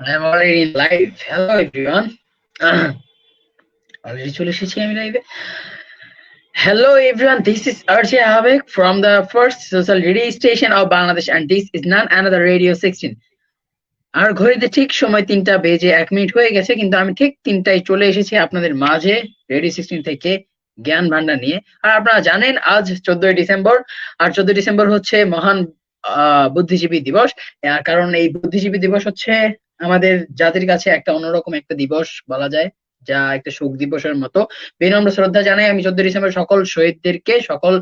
I'm already live. Hello everyone. already চলে এসেছি আমি লাইভে Hello everyone, this is Archie Habek from the first social radio station of Bangladesh and this is none another Radio 16. আর ঘড়িতে ঠিক সময় তিনটা বেজে এক মিনিট হয়ে গেছে কিন্তু আমি ঠিক তিনটায় চলে এসেছি আপনাদের মাঝে রেডিও সিক্সটিন থেকে জ্ঞান ভান্ডার নিয়ে আর আপনারা জানেন আজ চোদ্দই ডিসেম্বর আর চোদ্দই ডিসেম্বর হচ্ছে মহান বুদ্ধিজীবী দিবস। কারণ এই বুদ্ধিজীবী দিবস হচ্ছে আমাদের জাতির কাছে একটা অন্যরকম একটা দিবস বলা যায়, যা একটা শোক দিবসের মতো। বিনম্র শ্রদ্ধা জানাই আমি চোদ্দ ডিসেম্বর সকল শহীদদেরকে, সকল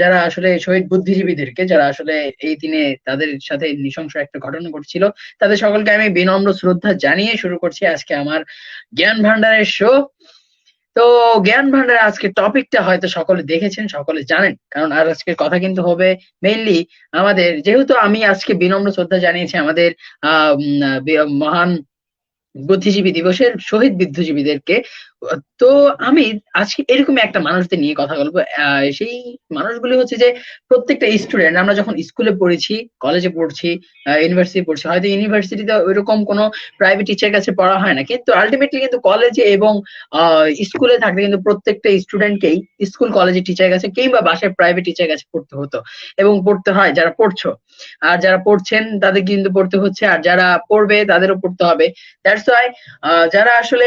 যারা আসলে শহীদ বুদ্ধিজীবীদেরকে, যারা আসলে এই দিনে তাদের সাথে নৃশংস একটা ঘটনা ঘটছিল, তাদের সকলকে আমি বিনম্র শ্রদ্ধা জানিয়ে শুরু করছি আজকে আমার জ্ঞান ভান্ডারের শো তো জ্ঞান ভান্ডার আজকের টপিকটা হয়তো সকলে দেখেছেন, সকলে জানেন। কারণ আর আজকের কথা কিন্তু হবে মেইনলি আমাদের, যেহেতু আমি আজকে বিনম্র শ্রদ্ধা জানিয়েছি আমাদের, আহ মহান বুদ্ধিজীবী দিবসের শহীদ বুদ্ধিজীবীদেরকে তো আমি আজকে এরকম একটা মানুষদের নিয়ে কথা বলব। সেই মানুষগুলি হচ্ছে যে প্রত্যেকটা স্টুডেন্ট আমরা যখন স্কুলে পড়েছি কলেজে পড়ছি ইউনিভার্সিটি পড়ছি, হয়তো ইউনিভার্সিটিতে ওইরকম কোনো প্রাইভেট টিচার কাছে পড়া হয় না, কিন্তু আলটিমেটলি কিন্তু কলেজে এবং স্কুলে থাকলে কিন্তু প্রত্যেকটা স্টুডেন্টকেই স্কুল কলেজের টিচার কাছে কিংবা বাসায় প্রাইভেট টিচার কাছে পড়তে হতো এবং পড়তে হয় যারা পড়ছো। আর যারা পড়ছেন তাদের কিন্তু পড়তে হচ্ছে, আর যারা পড়বে তাদেরও পড়তে হবে। দ্যাটস ওয়াই যারা আসলে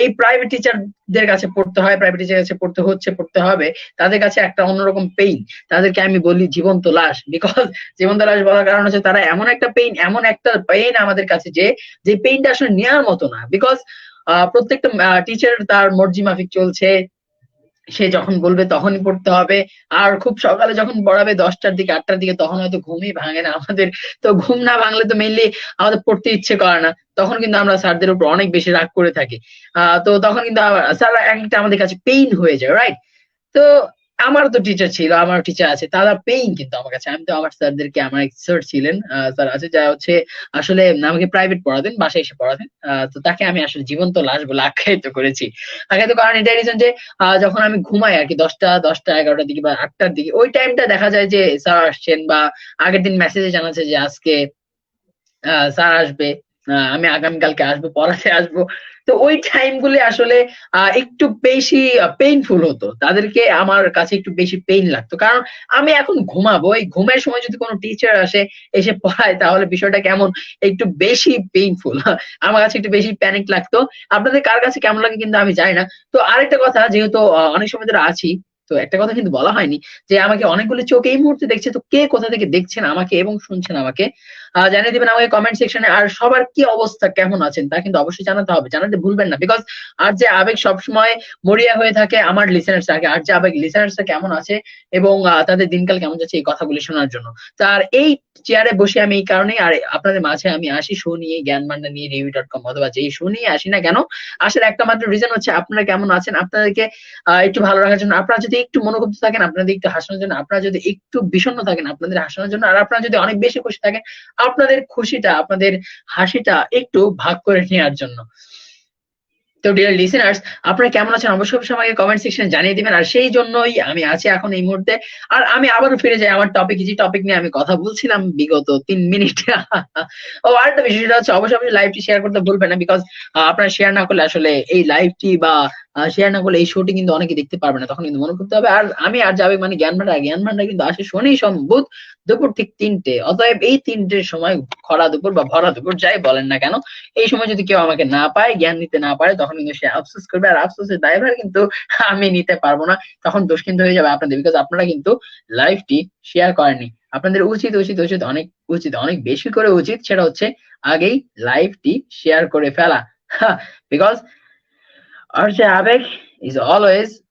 এই প্রাইভেট টিচারদের কাছে পড়তে হয় প্রাইভেট টিচার কাছে পড়তে হচ্ছে, পড়তে হবে, তাদের কাছে একটা অন্যরকম পেইন তাদেরকে আমি বলি জীবন্ত লাশ বিকজ জীবন্ত লাশ বলার কারণ হচ্ছে তারা এমন একটা পেইন এমন একটা পেইন আমাদের কাছে যে যে পেইনটা আসলে নেওয়ার মতো না। বিকজ প্রত্যেকটা টিচার তার মর্জি মাফিক চলছে সে যখন বলবে তখনই পড়তে হবে। আর খুব সকালে যখন পড়াবে দশটার দিকে, আটটার দিকে, তখন হয়তো ঘুমই ভাঙে না আমাদের। তো ঘুম না ভাঙলে তো মেনলি আমাদের পড়তে ইচ্ছে করে না। তখন কিন্তু আমরা স্যারদের উপর অনেক বেশি রাগ করে থাকি। আহ, তো তখন কিন্তু স্যার একটা আমাদের কাছে পেইন হয়ে যায় রাইট তো আমারও তো টিচার ছিল আমার টিচার আছে, তারা পেইন কিন্তু আমার কাছে। আমি তো আমার স্যারদেরকে, আমার এক স্যার ছিলেন স্যার আছে, যা হচ্ছে আসলে আমাকে প্রাইভেট পড়াতেন, বাসায় এসে পড়াতেন। তো তাকে আমি আসলে জীবন্ত লাশ বলে আখ্যায়িত করেছি। আখ্যায়িত কারণ এটাই রিজন যে যখন আমি ঘুমাই আর কি, দশটা দশটা, এগারোটার দিকে বা আটটার দিকে, ওই টাইমটা দেখা যায় যে স্যার আসছেন বা আগের দিন মেসেজে জানাচ্ছে যে আজকে স্যার আসবে। আমি আগামীকালকে আসব, পড়াতে আসব। তো ওই টাইম গুলি আসলে একটু বেশি পেইনফুল হতো। তাদেরকে আমার কাছে একটু বেশি পেইন লাগতো। কারণ আমি এখন ঘুমাবো। এই ঘুমের সময় যদি কোনো টিচার আসে, এসে পড়ায়, তাহলে বিষয়টা কেমন? একটু বেশি পেইনফুল আমার কাছে একটু বেশি প্যানিক লাগতো। আপনাদের কার কাছে কেমন লাগে কিন্তু আমি জানি না। তো আরেকটা কথা, যেহেতু অনেক সময় ধরে আছি, তো একটা কথা কিন্তু বলা হয়নি যে, আমাকে অনেকগুলো চোখ এই মুহূর্তে দেখছে। তো কে কোথা থেকে দেখছেন আমাকে এবং শুনছেন আমাকে? জানিয়ে দিবেন আমাকে কমেন্ট সেকশনে আর সবার কি অবস্থা, কেমন আছেন তা কিন্তু অবশ্যই জানাতে হবে, জানাতে ভুলবেন না। বিকজ আর যে আবেগ সবসময় মরিয়া হয়ে থাকে আমার লিসেনার্স আগে আর যে আবেগ লিসেনার্স কেমন আছে এবং তাদের দিনকাল কেমন যাচ্ছে এই কথাগুলি শোনার জন্য। তার এই চেয়ারে বসে আমি এই কারণে আর আপনাদের মাঝে আমি আসি শো নিয়ে, জ্ঞান ভান্ডার নিয়ে রিভিউ ডট কম অথবা যেই শো নিয়ে আসি না কেন, আসার একটা মাত্র রিজন হচ্ছে আপনারা কেমন আছেন, আপনাদেরকে একটু ভালো রাখার জন্য, আপনারা যদি একটু মনোক্ষুব্ধ থাকেন, আপনাদের একটু হাসানোর জন্য, আপনারা যদি একটু বিষণ্ণ থাকেন, আপনাদের হাসানোর জন্য, আর আপনারা যদি অনেক বেশি খুশি থাকেন আপনাদের খুশিটা, আপনাদের হাসিটা একটু ভাগ করে নেওয়ার জন্য। তো ডিয়ার লিসেনার্স আপনারা কেমন আছেন? অবশ্যই অবশ্যই আমাকে কমেন্ট সেকশনে জানিয়ে দিবেন। আর সেই জন্যই আমি আছি এখন এই মুহূর্তে। আর আমি আবারও ফিরে যাই আমার টপিক যে টপিক নিয়ে আমি কথা বলছিলাম বিগত তিন মিনিট। ও আরেকটা বিষয় সেটা হচ্ছে, অবশ্যই অবশ্যই লাইভটি শেয়ার করতে ভুলবেন না বিকজ আপনারা শেয়ার না করলে আসলে এই লাইভটি বা শেয়ার না করলে এই শোটি কিন্তু অনেকে দেখতে পারবে না। তখন কিন্তু মনে করতে হবে, আর আমি আর যাবে মানে জ্ঞান ভান্ডার জ্ঞান ভান্ডার কিন্তু আসে শনি সোম দুপুর ঠিক তিনটে। অতএব এই তিনটের সময় খরা দুপুর বা ভরা দুপুর, যাই বলেন না কেন, এই সময় যদি কেউ আমাকে না পায়, জ্ঞান নিতে না পারে, তখন কিন্তু সে আফসোস করবে। আর আফসোসের দায়ভার কিন্তু আমি নিতে পারব না, তখন দোষ কিন্তু হয়ে যাবে আপনাদের বিকজ আপনারা কিন্তু লাইভটি শেয়ার করেননি। আপনাদের উচিত উচিত উচিত, অনেক উচিত, অনেক বেশি করে উচিত, সেটা হচ্ছে আগেই লাইভটি শেয়ার করে ফেলা। Because Arjay Abek is always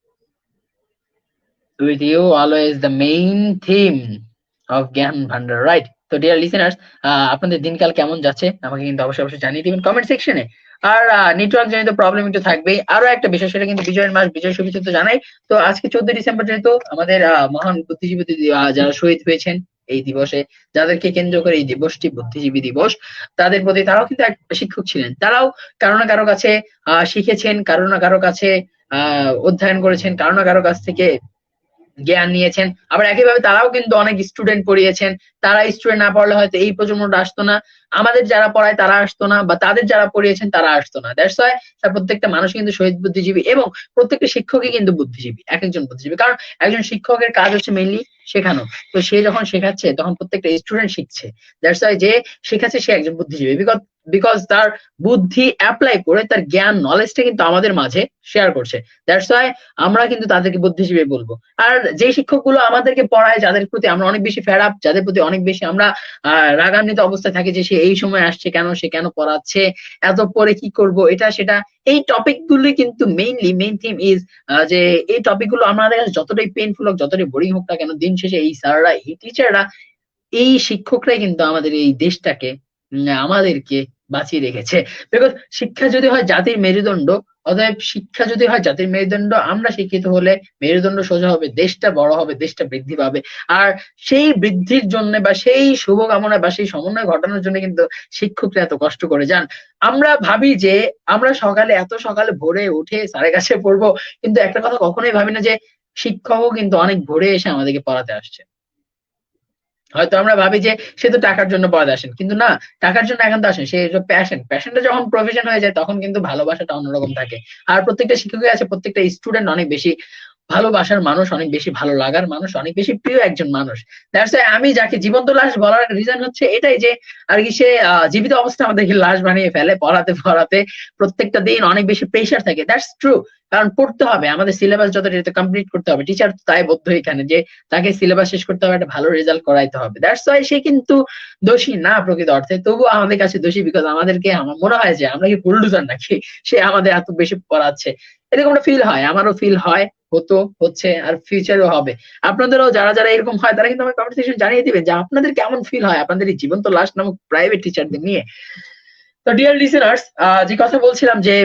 with you, always the main theme of Gyan Bhandar, right? তো ডিয়ার লিসেনার্স আপনাদের দিনকাল কেমন যাচ্ছে? আমাকে কিন্তু অবশ্যই অবশ্যই জানিয়ে দিবেন কমেন্ট সেকশনে আর নেটওয়ার্ক জনিত প্রবলেম একটু থাকবেই। আরও একটা বিষয় সেটা কিন্তু বিজয়ের মাস বিজয় শুভেচ্ছা তো জানাই। তো আজকে চোদ্দ ডিসেম্বর যেহেতু আমাদের মহান বুদ্ধিজীবী যারা শহীদ হয়েছেন এই দিবসে, যাদেরকে কেন্দ্র করে এই দিবসটি, বুদ্ধিজীবী দিবস, তাদের প্রতি তারাও কিন্তু এক শিক্ষক ছিলেন। তারাও কারও না কারও কাছে আহ শিখেছেন, কারও না কারও কাছে আহ অধ্যয়ন করেছেন, কারও না কারও কাছ থেকে জ্ঞান নিয়েছেন। আবার একইভাবে তারাও কিন্তু অনেক স্টুডেন্ট পড়িয়েছেন। তারা স্টুডেন্ট না পড়লে হয়তো এই প্রজন্মটা আসতো না। আমাদের যারা পড়ায় তারা আসতো না বা তাদের যারা পড়িয়েছেন তারা আসতো না। দ্যাটস ওয়াই তার প্রত্যেকটা মানুষ কিন্তু শহীদ বুদ্ধিজীবী এবং প্রত্যেকটা শিক্ষকই কিন্তু বুদ্ধিজীবী, এক একজন বুদ্ধিজীবী। কারণ একজন শিক্ষকের কাজ হচ্ছে মেইনলি শেখানো। তো সে যখন শেখাচ্ছে, তখন প্রত্যেকটা স্টুডেন্ট শিখছে। দ্যাটস ওয়াই যে শেখাচ্ছে, সে একজন বুদ্ধিজীবী। বিকজ বিকজ তার বুদ্ধি অ্যাপ্লাই করে, তার জ্ঞান নলেজটা কিন্তু আমাদের মাঝে শেয়ার করছে। দ্যাটস ওয়াই আমরা কিন্তু তাদেরকে বুদ্ধিজীবী বলব। আর যে শিক্ষকগুলো আমাদেরকে পড়ায়, যাদের প্রতি আমরা অনেক বেশি ফেড আপ যাদের প্রতি অনেক বেশি আমরা রাগান্বিত অবস্থায় থাকি যে সে এই সময় আসছে কেন, সে কেন পড়াচ্ছে এত পরে কি করব, এটা, সেটা, এই টপিক গুলি কিন্তু মেইনলি মেইন থিম ইজ যে এই টপিকগুলো আমাদের কাছে যতটাই পেইনফুল হোক, যতটাই বোরিং হোক না কেন, দিন শেষে এই স্যাররা এই টিচাররা এই শিক্ষকরাই কিন্তু আমাদের এই দেশটাকে আমাদেরকে বাঁচিয়ে রেখেছে। বিকজ শিক্ষা যদি হয় জাতির মেরুদণ্ড, অতএব শিক্ষা যদি হয় জাতির মেরুদণ্ড, আমরা শিক্ষিত হলে মেরুদণ্ড সোজা হবে, দেশটা বড় হবে, দেশটা বৃদ্ধি পাবে। আর সেই বৃদ্ধির জন্য বা সেই শুভকামনা বা সেই সমন্বয় ঘটানোর জন্য কিন্তু শিক্ষকরা এত কষ্ট করে। যান আমরা ভাবি যে আমরা সকালে, এত সকালে ভোরে উঠে স্যারের কাছে পড়ব, কিন্তু একটা কথা কখনোই ভাবি না যে শিক্ষকও কিন্তু অনেক ভোরে এসে আমাদেরকে পড়াতে আসছে। হয়তো আমরা ভাবি যে সে তো টাকার জন্য পদ আসেন, কিন্তু না, টাকার জন্য এখন তো আসেন, সে প্যাশন প্যাশনটা যখন প্রফেশন হয়ে যায় তখন কিন্তু ভালোবাসাটা অন্যরকম থাকে। আর প্রত্যেকটা শিক্ষকই আছে, প্রত্যেকটা স্টুডেন্ট অনেক বেশি ভালোবাসার মানুষ অনেক বেশি ভালো লাগার মানুষ, অনেক বেশি প্রিয় একজন মানুষ। দ্যাটস আমি যাকে জীবন্ত লাশ বলার রিজন হচ্ছে এটাই যে, আর কি সে জীবিত অবস্থা আমাদেরকে লাশ বানিয়ে ফেলে পড়াতে পড়াতে প্রত্যেকটা দিন অনেক বেশি প্রেশার থাকে। দ্যাটস ট্রু কারণ পড়তে হবে, আমাদের সিলেবাস যতটা কমপ্লিট করতে হবে। টিচার তাই বদ্ধ এখানে যে, তাকে সিলেবাস শেষ করতে হবে, একটা ভালো রেজাল্ট করাইতে হবে। দ্যাটস ওয়াই সে কিন্তু দোষী না প্রকৃত অর্থে। তবুও আমাদের কাছে দোষী বিকজ আমাদেরকে, আমার মনে হয় যে আমরা কি বুলডুজার নাকি? সে আমাদের এত বেশি পড়াচ্ছে। এরকম ফিল হয়, আমারও ফিল হয়। হতো, হচ্ছে, আর ফিউচারও হবে। আপনাদেরও যারা যারা এরকম হয়, তারা কিন্তু আমার কমেন্ট জানিয়ে দিবেন যে আপনাদের কেমন ফিল হয় আপনাদের এই জীবন তো লাস্ট নামক প্রাইভেট টিচারদের নিয়ে। তো ডিয়ার লিসেনার্স যে কথা বলছিলাম যে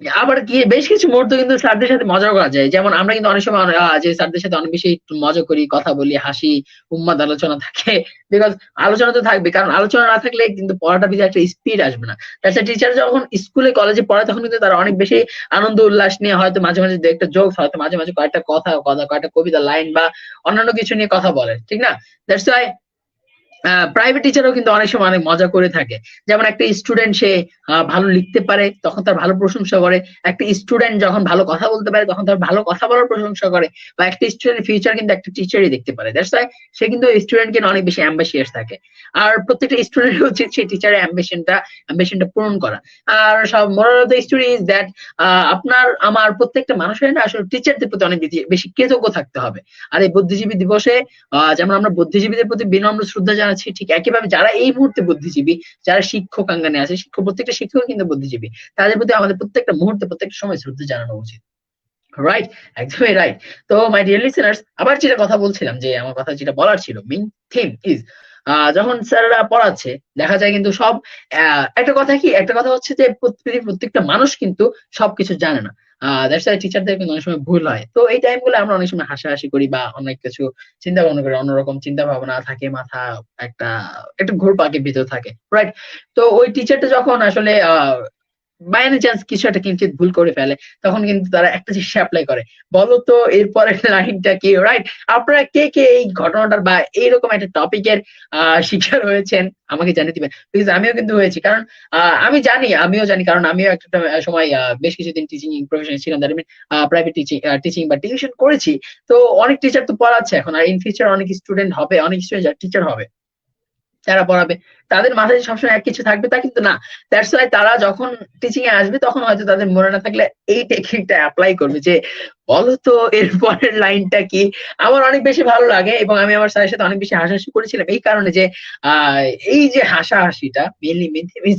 আবার কি, বেশ কিছু মুহূর্ত কিন্তু স্যারদের সাথে মজা করা যায়। যেমন আমরা কিন্তু অনেক সময় যে স্যারদের সাথে অনেক বেশি মজা করি, কথা বলি, হাসি, উম্মাদ আলোচনা থাকে। বিকজ আলোচনা তো থাকবে, কারণ আলোচনা না থাকলে কিন্তু পড়াটা ভিতরে একটা স্পিড আসবে না। তাছাড়া টিচার যখন স্কুলে কলেজে পড়ে, তখন কিন্তু তারা অনেক বেশি আনন্দ, উল্লাস নিয়ে হয়তো মাঝে মাঝে একটা জোক হয়তো মাঝে মাঝে কয়েকটা কথা কথা, কয়েকটা কবিতা লাইন বা অন্যান্য কিছু নিয়ে কথা বলে, ঠিক না? দ্যাটস ওয়াই প্রাইভেট টিচারও কিন্তু অনেক সময় অনেক মজা করে থাকে। যেমন একটা স্টুডেন্ট সে ভালো লিখতে পারে, তখন তার ভালো প্রশংসা করে। একটা স্টুডেন্ট যখন ভালো কথা বলতে পারে, তখন তার ভালো কথা বলার প্রশংসা করে। বা একটা স্টুডেন্ট ফিউচার কিন্তু একটা টিচারই দেখতে পারে। দ্যাটস সে কিন্তু অনেক বেশি অ্যাম্বাসিয়াস থাকে। আর প্রত্যেকটা স্টুডেন্ট উচিত সেই টিচারের অ্যাম্বিশনটা অ্যাম্বিশনটা পূরণ করা। আর সব moral of the story is that আপনার, আমার প্রত্যেকটা মানুষের না আসলে টিচারদের প্রতি অনেক বেশি কৃতজ্ঞ থাকতে হবে। আর এই বুদ্ধিজীবী দিবসে যেমন আমরা বুদ্ধিজীবীদের প্রতি বিনম্র শ্রদ্ধা জানাচ্ছি ঠিক একইভাবে যারা এই মুহূর্তে বুদ্ধিজীবী, যারা শিক্ষক আঙ্গানে আছে, শিক্ষক প্রত্যেকটা শিক্ষক কিন্তু বুদ্ধিজীবী, তাদের প্রতি আমাদের প্রত্যেকটা মুহূর্তে, প্রত্যেকটা সময় শ্রদ্ধা জানানো উচিত। রাইট একদমই রাইট তো মাই ডিয়ার লিসেনার্স আবার যেটা কথা বলছিলাম, যে আমার কথা যেটা বলার ছিল মেইন থিম ইজ যখন স্যাররা পড়াচ্ছে, দেখা যায় কিন্তু সব একটা কথা কি, একটা কথা হচ্ছে যে প্রত্যেকটা মানুষ কিন্তু সবকিছু জানে না। দ্যাটস ওয়াই টিচারদের কিন্তু অনেক সময় ভুল হয়। তো এই টাইমগুলো আমরা অনেক সময় হাসাহাসি করি বা অনেক কিছু চিন্তা ভাবনা করি, অন্যরকম চিন্তা ভাবনা থাকে, মাথা একটা একটা ঘোর পাকের ভিতর থাকে রাইট তো ওই টিচারটা যখন আসলে বাই এনি চান্স কিছু একটা কিঞ্চিত ভুল করে ফেলে, তখন কিন্তু তারা একটা জিনিস অ্যাপ্লাই করে। বলো তো এরপরের লাইনটা কি রাইট আপনারা কে কে এই ঘটনাটার বা এইরকম একটা টপিকের শিকার হয়েছেন? আমাকে জানিয়ে দিবেন। প্লিজ আমিও কিন্তু হয়েছি। কারণ আমি জানি, আমিও জানি, কারণ আমিও একটা সময় বেশ কিছুদিন টিচিং প্রফেশনে ছিলাম। That mean private teaching teaching বা টিউশন করেছি। তো অনেক টিচার তো পড়াচ্ছে এখন। আর ইন ফিউচার অনেক স্টুডেন্ট হবে, অনেক স্টুডেন্ট টিচার হবে। যারা পড়াবে, তাদের মাথায় সবসময় এক কিছু থাকবে তা কিন্তু না। দ্যাটস ওয়াই তারা যখন টিচিং এ আসবে, তখন হয়তো তাদের মনে না থাকলে এই টেকনিকটা অ্যাপ্লাই করবে যে, বলতো এর পরের লাইনটা কি? আমার অনেক বেশি ভালো লাগে এবং আমি আমার স্যারের সাথে অনেক বেশি হাসাহাসি করেছিলাম। এই কারণে যে, আহ, এই যে হাসাহাসিটা মেনলি মেনলি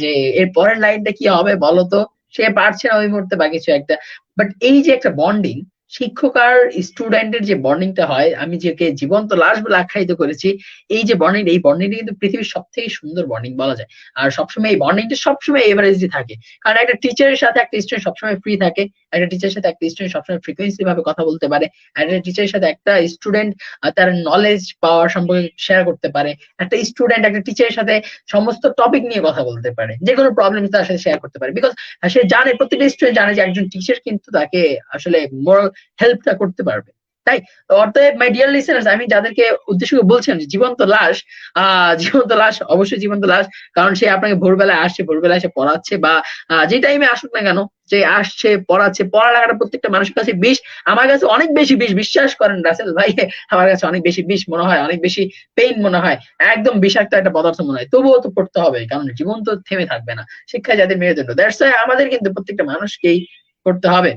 যে এর পরের লাইনটা কি হবে বলতো, সে পারছে না ওই মুহূর্তে বা কিছু একটা। বাট এই যে একটা বন্ডিং শিক্ষক আর স্টুডেন্টের যে বর্ণিংটা হয়, আমি যেকে জীবন্ত লাশ বলে আখ্যায়িত করেছি, এই যে বর্ণিং এই বর্ণিংটা কিন্তু পৃথিবীর সব থেকে সুন্দর বর্ণিং বলা যায়। আর সবসময় এই বর্ণিংটা সবসময় এভারেজলি থাকে। কারণ একটা টিচারের সাথে একটা স্টুডেন্ট সবসময় ফ্রি থাকে। একটা টিচারের সাথে একটা স্টুডেন্ট সবসময় ফ্রিকোয়েন্সি ভাবে কথা বলতে পারে একটা টিচারের সাথে একটা স্টুডেন্ট তার নলেজ পাওয়ার সম্পর্কে শেয়ার করতে পারে। একটা স্টুডেন্ট একটা টিচারের সাথে সমস্ত টপিক নিয়ে কথা বলতে পারে। যে কোনো প্রবলেম তার সাথে শেয়ার করতে পারে। বিকজ সে জানে, প্রতিটা স্টুডেন্ট জানে যে একজন টিচার কিন্তু তাকে আসলে মোরাল হেল্পটা করতে পারবে। তাই অর্থাৎ মাই ডিয়ার লিসেনার্স আমি যাদেরকে উদ্দেশ্য করে বলছিলাম যে জীবন্ত লাশ, আহ, জীবন্ত লাশ, অবশ্যই জীবন্ত লাশ, কারণ সে আপনাকে ভোরবেলায় আসছে, ভোরবেলায় এসে পড়াচ্ছে বা যে টাইমে আসুক না কেন, যে আসছে, পড়াচ্ছে পড়া পড়ালেখাটা প্রত্যেকটা মানুষের কাছে বিষ, আমার কাছে অনেক বেশি বিষ, বিশ্বাস করেন রাসেল ভাই, আমার কাছে অনেক বেশি বিষ মনে হয়, অনেক বেশি পেইন মনে হয়, একদম বিষাক্ত একটা পদার্থ মনে হয়, তবুও তো পড়তে হবে, কারণ জীবন তো থেমে থাকবে না শিক্ষা যাদের মেরুদণ্ড দ্যাটস আমাদের কিন্তু প্রত্যেকটা মানুষকেই করতে হবে।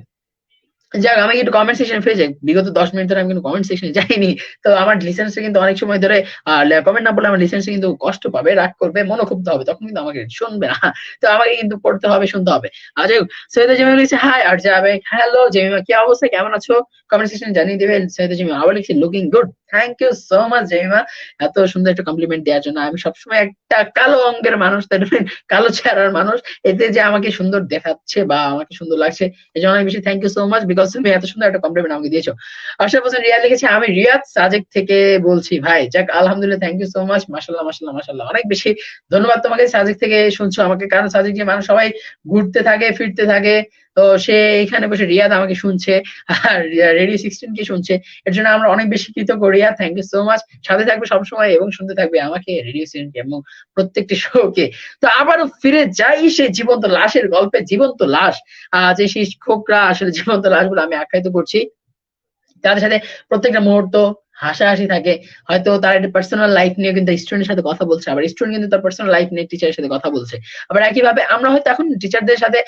যাক, আমি একটু কমেন্ট সেকশন যাই। বিগত দশ মিনিট ধরে আমি কিন্তু কমেন্ট সেকশনে যাইনি। তো আমার লিসেন্সে কিন্তু অনেক সময় ধরে কমেন্ট না পড়লে আমার লিসেন্সে কিন্তু কষ্ট পাবে, রাগ করবে মনোক্ষুব্ধ হবে। তখন কিন্তু আমাকে শুনবে না। তো আমাকে কিন্তু পড়তে হবে, শুনতে হবে। আজ সৈয়দ জমিমা লিখছে হাই আর যাবে। হ্যালো জমিমা, কি অবস্থা? কেমন আছো? কমেন্ট সেকশনে জানিয়ে দেবে সৈয়দ জমিমা, আবার লিখছি looking good thank you so much Jamima. এত সুন্দর একটা কমপ্লিমেন্ট দেওয়ার জন্য আমি সবসময় একটা কালো অঙ্গের মানুষ কালো চেহারার মানুষ। এতে যে আমাকে সুন্দর দেখাচ্ছে বা আমাকে সুন্দর লাগছে এই জন্য অনেক বেশি thank you so much because তুমি এত সুন্দর একটা কমপ্লিমেন্ট আমাকে দিয়েছ। আশা হোসেন রিয়া লিখেছে, আমি রিয়াদ সাজেক থেকে বলছি। ভাই, যাক, আলহামদুলিল্লাহ থ্যাংক ইউ সো মাচ মাসাল্লাহ মাসাল্লাহ মাসাল্লাহ অনেক বেশি ধন্যবাদ তোমাকে সাজেক থেকে শুনছো আমাকে। কারণ সাজেক যে মানুষ সবাই ঘুরতে থাকে, ফিরতে থাকে। তো সে এখানে বসে রিয়াদ আমাকে শুনছে, আর রেডিও সিক্সটিন কে শুনছে। এর জন্য আমরা অনেক বেশি কৃতজ্ঞ। Riyad thank you so much সাথে থাকবে সবসময় এবং শুনতে থাকবে আমাকে রেডিও সিক্সটিন কে এবং প্রত্যেকটি শোকে। তো আবারও ফিরে যাই সে জীবন্ত লাশের গল্পে, জীবন্ত লাশ। আহ যে শিক্ষকরা আসলে জীবন্ত লাশ বলে আমি আখ্যায়িত করছি। তাদের সাথে প্রত্যেকটা মুহূর্ত হাসাহাসি থাকে। হয়তো তার একটা পার্সোনাল লাইফ নিয়ে কিন্তু স্টুডেন্টের সাথে কথা বলছে, আবার স্টুডেন্ট কিন্তু তার পার্সোনাল লাইফ নিয়ে টিচারের সাথে কথা বলছে। আবার একইভাবে আমরা হয়তো এখন টিচারদের সাথে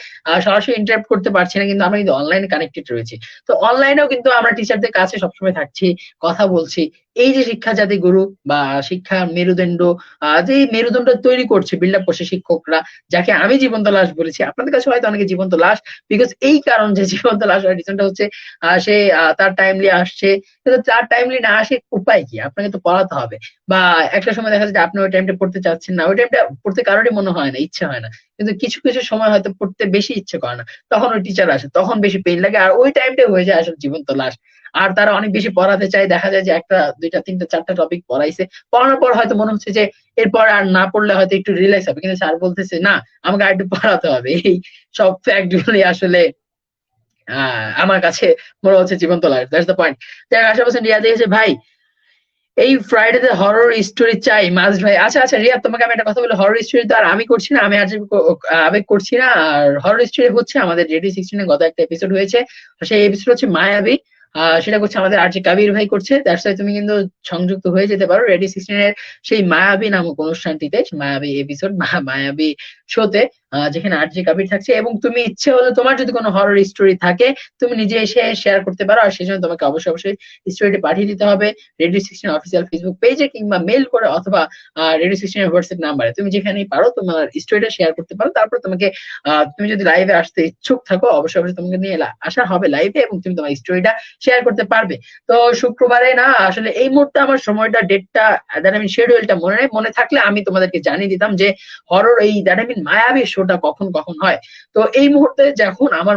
সরাসরি ইন্টারাক্ট করতে পারছি না, কিন্তু আমরা কিন্তু অনলাইনে কানেক্টেড রয়েছি। তো অনলাইনেও কিন্তু আমরা টিচারদের কাছে সবসময় থাকছি, কথা বলছি। এই যে শিক্ষা জাতি গুরু বা শিক্ষা মেরুদণ্ড যে মেরুদণ্ড তৈরি করছে বিল্ড আপ করছে শিক্ষকরা, যাকে আমি জীবন্ত লাশ বলেছি, আপনাদের কাছে হয়তো অনেকে জীবন্ত লাশ বিকজ এই কারণ যে জীবন্ত লাশ হচ্ছে সে তার টাইমলি আসছে। কিন্তু তার টাইমলি না আসে উপায় কি? আপনাকে তো পড়াতে হবে। বা একটা সময় দেখা যাচ্ছে আপনি ওই টাইমটা পড়তে চাচ্ছেন না, ওই টাইমটা পড়তে কারোরই মনে হয় না, ইচ্ছে হয় না। কিন্তু কিছু কিছু সময় হয়তো পড়তে বেশি ইচ্ছে করে না। তখন ওই টিচার আসে, তখন বেশি পেইন লাগে, আর ওই টাইমটা হয়ে যায় আসলে জীবন্ত লাশ। আর তারা অনেক বেশি পড়াতে চায়, দেখা যায় যে একটা, দুইটা, তিনটা, চারটা টপিক পড়াইছে। পড়ানোর পর হয়তো মনে হচ্ছে যে এরপর আর না পড়লে হয়তো একটু রিল্যাক্স হবে। কিন্তু স্যার বলতেছে, না, আমাকে আর একটু পড়াতে হবে। এই সব ফ্যাক্ট গুলি আসলে আমার কাছে মনে হচ্ছে জীবন্ত লাশ দ্যাটস দ্য পয়েন্ট দেখ আশেপাশে রিয়া দেখেছে। ভাই, এই ফ্রাইডে তে হরর স্টোরি চাই মাস ভাই। আচ্ছা আচ্ছা রিয়া তোমাকে আমি একটা কথা বলি হরর স্টোরি তো আর আমি করছি না, আমি আর আবেগ করছি না, আর হরর স্টোরি হচ্ছে আমাদের রেডি সিক্সটিনে গত একটা এপিসোড হয়েছে। সেই এপিসোড হচ্ছে মায়াবী। সেটা করছে আমাদের আর যে কাবির ভাই করছে দ্যাটস ওয়াই তুমি কিন্তু সংযুক্ত হয়ে যেতে পারো রেডি সিক্সটিনের সেই মায়াবী নামক অনুষ্ঠানটিতে মায়াবী এপিসোড মায়াবী শোতে যেখানে আর জি কাবির থাকছে এবং তুমি ইচ্ছে হলে তোমার যদি কোনো হরর স্টোরি থাকে, তুমি নিজে এসে শেয়ার করতে পারো আর সেই জন্য তোমাকে অবশ্যই অবশ্যই স্টোরিটি পাঠিয়ে দিতে হবে রেডিও সিক্সটিন অফিসিয়াল ফেসবুক পেজে কিংবা মেল করে অথবা রেডিও সিক্সটিনের হোয়াটসঅ্যাপ নাম্বারে তুমি যেখানেই পারো তোমার স্টোরিটা শেয়ার করতে পারো। তারপর তোমাকে তুমি যদি লাইভে আসতে ইচ্ছুক থাকো, অবশ্যই অবশ্যই তোমাকে নিয়ে আসা হবে লাইভে এবং তুমি তোমার স্টোরিটা শেয়ার করতে পারবে। তো শুক্রবারে না, আসলে এই মুহূর্তে আমার সময়টা ডেটটা দ্যাট আই মিন শিডিউলটা মনে নেই মনে থাকলে আমি তোমাদেরকে জানিয়ে দিতাম যে হরর এই দ্যাট মায়াবী শোটা কখন কখন হয়? তো এই মুহূর্তে যখন আমার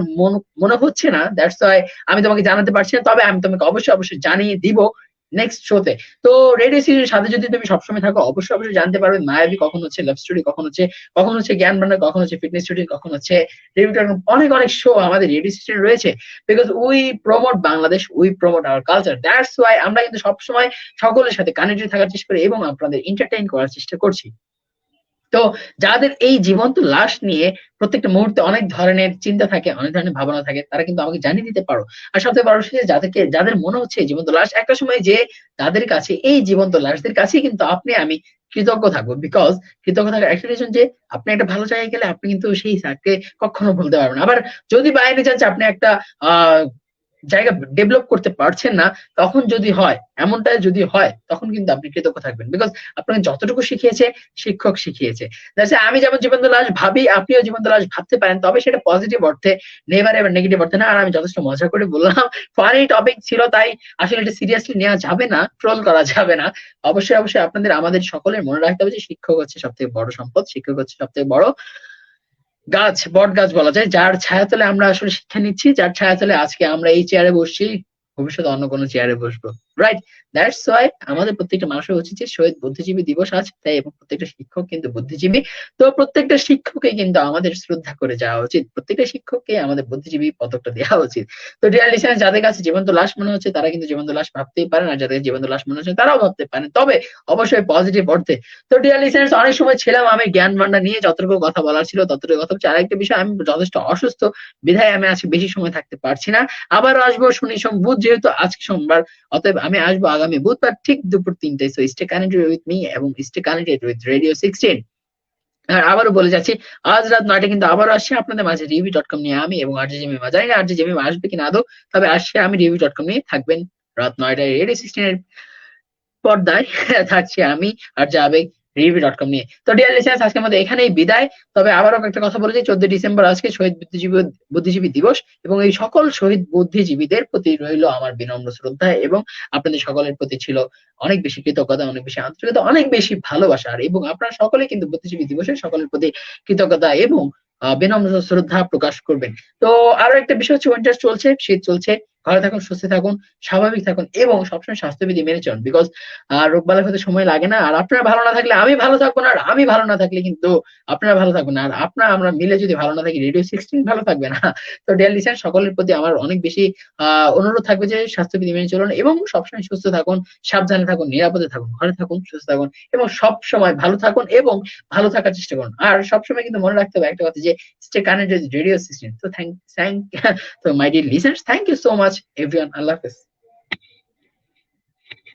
মনে হচ্ছে না দ্যাটস ওয়াই আমি তোমাকে জানাতে পারছি না, তবে আমি তোমাকে অবশ্যই অবশ্যই জানিয়ে দিব নেক্সট শোতে তো রেডিও সিরিজের সাথে যদি তুমি সবসময় থাকো, অবশ্যই অবশ্যই জানতে পারবে মায়াবী কখন হচ্ছে লাভ স্টোরি কখন হচ্ছে কখন হচ্ছে জ্ঞান ভান্ডার, কখন হচ্ছে ফিটনেস স্টোরি কখন হচ্ছে অনেক অনেক শো আমাদের রেডিও সিস্টেম রয়েছে because we promote Bangladesh we promote our culture that's why আমরা কিন্তু সবসময় সকলের সাথে কানেক্টেড থাকার চেষ্টা করি এবং আপনাদের এন্টারটেইন করার চেষ্টা করছি। তো যাদের এই জীবন্ত লাশ নিয়ে প্রত্যেকটা মুহূর্তে অনেক ধরনের চিন্তা থাকে, অনেক ধরনের ভাবনা থাকে, তারা কিন্তু আমাকে জানিয়ে দিতে পারো। আর সবথেকে বড় বিষয় যাদেরকে, যাদের মনে হচ্ছে জীবন্ত লাশ, একটা সময় যে তাদের কাছে, এই জীবন্ত লাশদের কাছে কিন্তু আপনি, আমি কৃতজ্ঞ থাকব। বিকজ কৃতজ্ঞ থাকার একটা রিজন যে আপনি একটা ভালো জায়গায় গেলে আপনি কিন্তু সেই স্যারকে কখনো ভুলতে পারবেন আবার যদি বাইরে যাচ্ছে আপনি একটা, আহ জায়গা ডেভেলপ করতে পারছেন না, তখন যদি হয় এমনটা যদি হয়, তখন কিন্তু আপনি কৃতজ্ঞ থাকবেন। বিকজ আপনাকে যতটুকু শিখিয়েছে, শিক্ষক শিখিয়েছে। আমি যেমন জীবন্ত লাশ ভাবি, আপনিও জীবন্ত লাশ ভাবতে পারেন, তবে সেটা পজিটিভ অর্থে নেবার এবার নেগেটিভ অর্থে না। আর আমি যথেষ্ট মজা করে বললাম ফানি টপিক ছিল, তাই আসলে এটা সিরিয়াসলি নেওয়া যাবে না ট্রোল করা যাবে না। অবশ্যই অবশ্যই আপনাদের, আমাদের সকলের মনে রাখতে হবে যে শিক্ষক হচ্ছে সব থেকে বড় সম্পদ, শিক্ষক হচ্ছে সব থেকে বড় গাছ, বট গাছ বলা যায়, যার ছায়াতলে আমরা আসলে শিক্ষা নিচ্ছি, যার ছায়াতলে আজকে আমরা এই চেয়ারে বসছি, ভবিষ্যতে অন্য কোনো চেয়ারে বসবো। রাইট দ্যাটস আমাদের প্রত্যেকটা মানুষের উচিত যে শহীদ বুদ্ধিজীবী দিবস তাই এবং প্রত্যেকটা শিক্ষক কিন্তু বুদ্ধিজীবী। তো প্রত্যেকটা শিক্ষককে কিন্তু আমাদের শ্রদ্ধা করে যাওয়া উচিত। প্রত্যেকটা শিক্ষককে আমাদের বুদ্ধিজীবী পদকটা দেওয়া উচিত। তো ডিয়ার লিসেনার যাদের কাছে জীবন্ত লাশ মনে হচ্ছে, তারা কিন্তু জীবন্ত লাশ ভাবতেই পারেন আর যাদের জীবন্ত লাশ মনে হচ্ছে, তারাও ভাবতে পারেন। তবে অবশ্যই পজিটিভ অর্থে। তো ডিয়ার লিসেনার্স অনেক সময় ছিলাম আমি জ্ঞান ভান্ডার নিয়ে যতটুকু কথা বলার ছিল, ততটুকু কথা হচ্ছে আরেকটা বিষয়, আমি যথেষ্ট অসুস্থ। বিধায় আমি আজকে বেশি সময় থাকতে পারছি না। আবার আসব শনি সোম বুধ, যেহেতু আজকে সোমবার। অতএব আমি আসব আগামী বুধবার ঠিক দুপুর তিনটায়। So stay connected with me এবং stay connected with radio sixteen আর আবারও বলে যাচ্ছি, আজ রাত নয়টা কিন্তু আবারও আসছে আপনাদের মাঝে রিভি ডট কম নিয়ে আমি এবং আরজে জেমি জানি না আর জে মিমা আসবে কিনা আদৌ, তবে আসছে আমি রিভি ডট কম নিয়ে থাকবেন রাত নয়টায়। রেডিও সিক্সটিনের পর্দায় থাকছি আমি, আর যাবে রিভিউ ডট কম নিয়ে। তো ডিয়ার লিসেন্স আজকে আমাদের এখানেই বিদায়। তবে আবারও একটা কথা বলে যে চোদ্দ ডিসেম্বর আজকে শহীদ বুদ্ধিজীবী বুদ্ধিজীবী দিবস এবং এই সকল শহীদ বুদ্ধিজীবীদের প্রতি রইল আমার বিনম্র শ্রদ্ধা এবং আপনাদের সকলের প্রতি ছিল অনেক বেশি কৃতজ্ঞতা, অনেক বেশি আন্তরিকতা, অনেক বেশি ভালোবাসা। আর এবং আপনারা সকলে কিন্তু বুদ্ধিজীবী দিবসে সকলের প্রতি কৃতজ্ঞতা এবং বিনম্র শ্রদ্ধা প্রকাশ করবেন। তো আরও একটা বিষয় হচ্ছে উইন্টার চলছে, শীত চলছে। ভালো থাকুন, সুস্থ থাকুন, স্বাভাবিক থাকুন এবং সবসময় স্বাস্থ্যবিধি মেনে চলুন। বিকজ রোগ বালাই হতে সময় লাগে না। আর আপনারা ভালো না থাকলে আমি ভালো থাকব না, আর আমি ভালো না থাকলে কিন্তু আপনারা ভালো থাকবেন আর আপনারা, আমরা মিলে যদি ভালো না থাকি রেডিও সিক্সটিন ভালো থাকবে না। তো ডেল লিসেন সকলের প্রতি আমার অনেক বেশি অনুরোধ থাকবে যে স্বাস্থ্যবিধি মেনে চলুন এবং সবসময় সুস্থ থাকুন, সাবধানে থাকুন, নিরাপদে থাকুন, ঘরে থাকুন, সুস্থ থাকুন এবং সব সময় ভালো থাকুন এবং ভালো থাকার চেষ্টা করুন। আর সবসময় কিন্তু মনে রাখতে হবে একটা কথা যে স্টে কানেক্টেড রেডিও সিস্টেম তো থ্যাংক থ্যাংক তো my dear listeners thank you so much much. Everyone, Allah this.